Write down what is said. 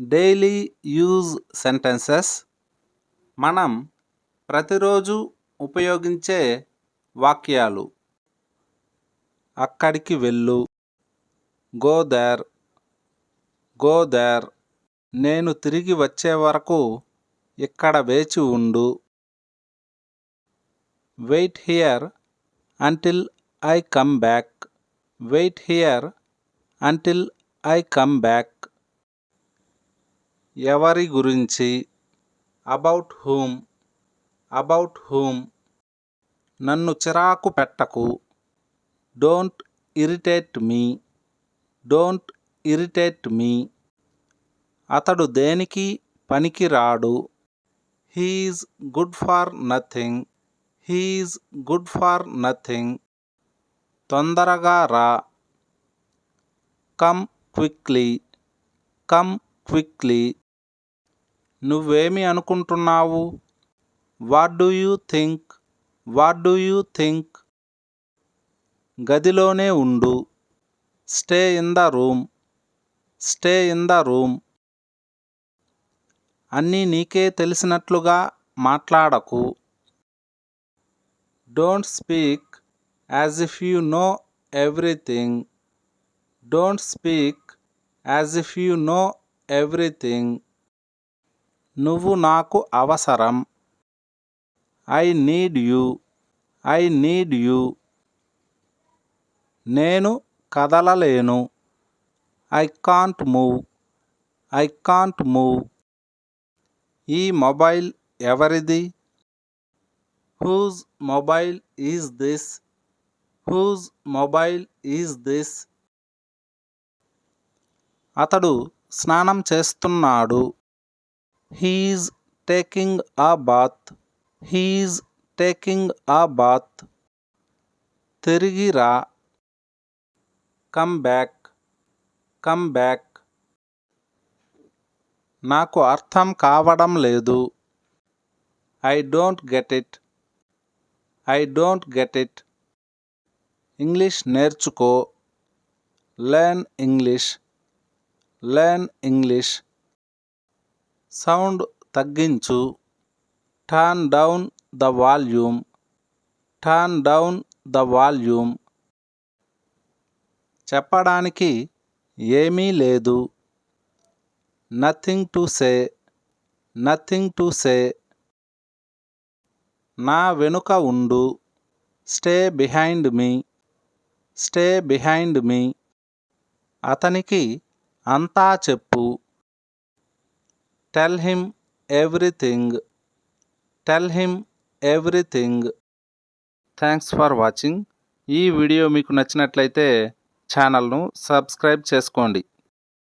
Daily use sentences. మనం ప్రతిరోజు ఉపయోగించే వాక్యాలు. అక్కడికి వెళ్ళు. Go there. Go there. నేను తిరిగి వచ్చే వరకు ఇక్కడ వేచి ఉండు. Wait here until I come back. Wait here until I come back. ఎవరి గురించి? అబౌట్ హూమ్ అబౌట్ హూమ్ నన్ను చిరాకు పెట్టకు. Don't irritate me don't irritate me అతడు దేనికి పనికి రాడు he's good for nothing he's good for nothing తొందరగా రా. కమ్ క్విక్లీ కమ్ క్విక్లీ నువ్వేమి అనుకుంటున్నావు? What do you think what do you think గదిలోనే ఉండు. Stay in the room stay in the room అన్నీ నీకే తెలిసినట్లుగా మాట్లాడకు. Don't speak as if you know everything don't speak as if you know everything నువ్వు నాకు అవసరం. I need you. I need you. నేను కదలలేను. I can't move. I can't move. ఈ mobile ఎవరిది? Whose mobile is this? Whose mobile is this? అతడు స్నానం చేస్తున్నాడు. He's taking a bath he's taking a bath తిరిగి రా కమ్ బ్యాక్ కమ్ బ్యాక్. నాకు అర్థం కావడం లేదు. I don't get it. I don't get it. English నేర్చుకో. Learn English. Learn English. Sound తగ్గించు. Turn down the volume turn down the volume చెప్పడానికి ఏమీ లేదు. Nothing to say nothing to say నా వెనుక ఉండు. Stay behind me stay behind me అతనికి అంతా చెప్పు. Tell him everything tell him everything thanks for watching ఈ వీడియో మీకు నచ్చినట్లయితే ఛానల్ను సబ్స్క్రైబ్ చేసుకోండి.